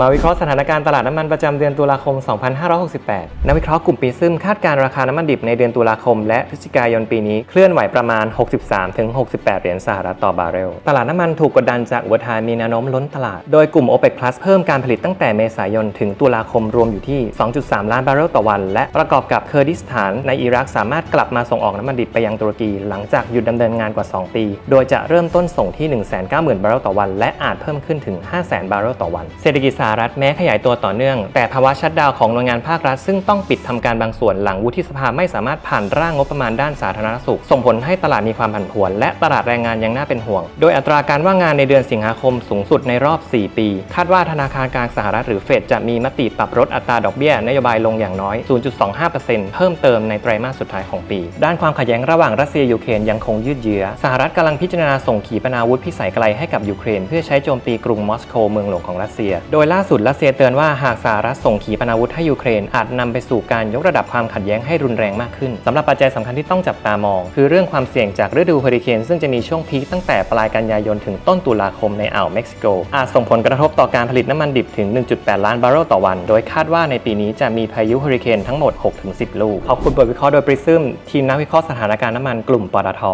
มาวิเคราะห์สถานการณ์ตลาดน้ำมันประจำเดือนตุลาคม 2568 นักวิเคราะห์กลุ่มปีซึมคาดการราคาน้ำมันดิบในเดือนตุลาคม และพฤศจิกายนปีนี้เคลื่อนไหวประมาณ 63-68 เหรียญสหรัฐต่อบาร์เรล ตลาดน้ำมันถูกกดดันจากอุปทานมีแนวโน้มล้นตลาด โดยกลุ่ม OPEC Plus เพิ่มการผลิตตั้งแต่เมษายนถึงตุลาคมรวมอยู่ที่ 2.3 ล้านบาร์เรลต่อวัน และประกอบกับเคอร์ดิสถานในอิรักสามารถกลับมาส่งออกน้ำมันดิบไปยังตุรกี หลังจากหยุดดำเนินงานกว่า 2 ปี โดยจะเริ่มต้นส่งที่ 190,000 บาร์เรลต่อวัน และอาจเพิ่มขึ้นถึง 500,000 บาร์เรลต่อวัน เศรษฐกิจสหรัฐแม้ขยายตัวต่อเนื่อง แต่ภาวะชัดดาวของหน่วยงานภาครัฐ ซึ่งต้องปิดทำการบางส่วนหลังวุฒิสภาไม่สามารถผ่านร่างงบประมาณด้านสาธารณสุข ส่งผลให้ตลาดมีความผันผวน และตลาดแรงงานยังน่าเป็นห่วง โดยอัตราการว่างงานในเดือนสิงหาคมสูงสุดในรอบ 4 ปี คาดว่าธนาคารกลางสหรัฐหรือเฟดจะมีมติปรับลดอัตราดอกเบี้ยนโยบายลงอย่างน้อย 0.25%เพิ่มเติมในไตรมาสสุดท้ายของปี ด้านความขัดแย้งระหว่างรัสเซียยูเครนยังคงยืดเยื้อสหรัฐกำลังพิจารณาส่งขีปนาวุธพิสัยไกลให้กับยูเครน เพื่อใช้โจมตีกรุงมอสโกเมืองหลวงของรัสเซีย โดยล่าสุดรัสเซียเตือนว่าหากสหรัฐส่งขีปนาวุธให้ยูเครน อาจนำไปสู่การยกระดับความขัดแย้งให้รุนแรงมากขึ้นสำหรับปัจจัยสำคัญที่ต้องจับตามอง คือเรื่องความเสี่ยงจากฤดูเฮอริเคนซึ่งจะมีช่วงพีคตั้งแต่ปลายกันยายนถึงต้นตุลาคมในอ่าวเม็กซิโก อาจส่งผลกระทบต่อการผลิตน้ำมันดิบถึง 1.8 ล้านบาร์เรลต่อวัน โดยคาดว่าในปีนี้จะมีพายุเฮอริเคนทั้งหมด 6-10 ลูกขอบคุณบทวิเคราะห์โดยปริซึมทีมนักวิเคราะห์สถานการณ์น้ำมันกลุ่มปตท